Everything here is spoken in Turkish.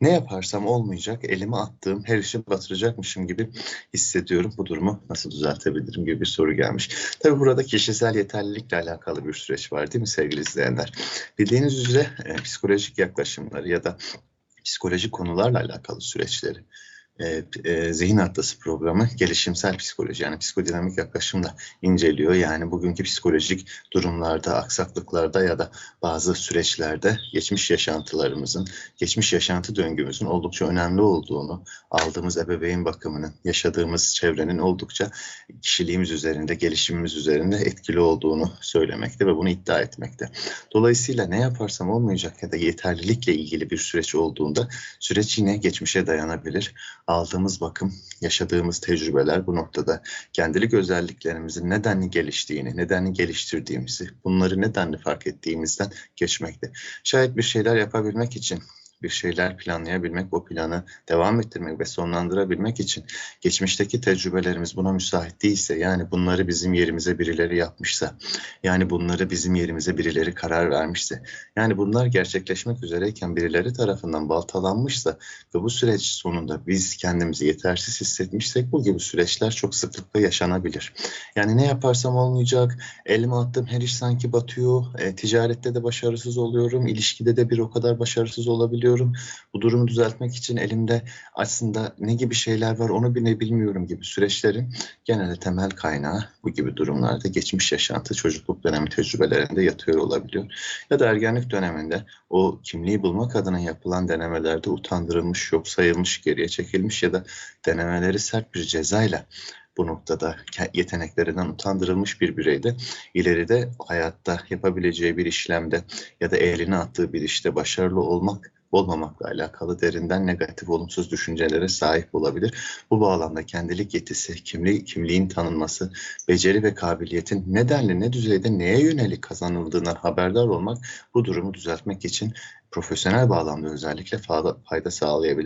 Ne yaparsam olmayacak, elime attığım her işi batıracakmışım gibi hissediyorum. Bu durumu nasıl düzeltebilirim gibi bir soru gelmiş. Tabii burada kişisel yeterlilikle alakalı bir süreç var değil mi sevgili izleyenler? Bildiğiniz üzere e, psikolojik yaklaşımları ya da psikolojik konularla alakalı süreçleri e, e, zihin atlası programı gelişimsel psikoloji yani psikodinamik yaklaşımla inceliyor. Yani bugünkü psikolojik durumlarda, aksaklıklarda ya da bazı süreçlerde geçmiş yaşantılarımızın, geçmiş yaşantı döngümüzün oldukça önemli olduğunu, aldığımız ebeveyn bakımının, yaşadığımız çevrenin oldukça kişiliğimiz üzerinde, gelişimimiz üzerinde etkili olduğunu söylemekte ve bunu iddia etmekte. Dolayısıyla ne yaparsam olmayacak ya da yeterlilikle ilgili bir süreç olduğunda süreç yine geçmişe dayanabilir aldığımız bakım, yaşadığımız tecrübeler bu noktada kendilik özelliklerimizin nedenli geliştiğini, nedenli geliştirdiğimizi, bunları nedenli fark ettiğimizden geçmekte. Şayet bir şeyler yapabilmek için bir şeyler planlayabilmek, o planı devam ettirmek ve sonlandırabilmek için geçmişteki tecrübelerimiz buna müsait değilse, yani bunları bizim yerimize birileri yapmışsa, yani bunları bizim yerimize birileri karar vermişse, yani bunlar gerçekleşmek üzereyken birileri tarafından baltalanmışsa ve bu süreç sonunda biz kendimizi yetersiz hissetmişsek bu gibi süreçler çok sıklıkla yaşanabilir. Yani ne yaparsam olmayacak, elime attığım her iş sanki batıyor, e, ticarette de başarısız oluyorum, ilişkide de bir o kadar başarısız olabiliyorum. Bu durumu düzeltmek için elimde aslında ne gibi şeyler var onu bile bilmiyorum gibi süreçlerin genelde temel kaynağı bu gibi durumlarda geçmiş yaşantı, çocukluk dönemi tecrübelerinde yatıyor olabiliyor. Ya da ergenlik döneminde o kimliği bulmak adına yapılan denemelerde utandırılmış, yok sayılmış, geriye çekilmiş ya da denemeleri sert bir cezayla bu noktada yeteneklerinden utandırılmış bir bireyde ileride hayatta yapabileceği bir işlemde ya da eline attığı bir işte başarılı olmak olmamakla alakalı derinden negatif olumsuz düşüncelere sahip olabilir. Bu bağlamda kendilik yetisi, kimliği, kimliğin tanınması, beceri ve kabiliyetin nedenli ne düzeyde neye yönelik kazanıldığından haberdar olmak bu durumu düzeltmek için profesyonel bağlamda özellikle fayda, sağlayabilir.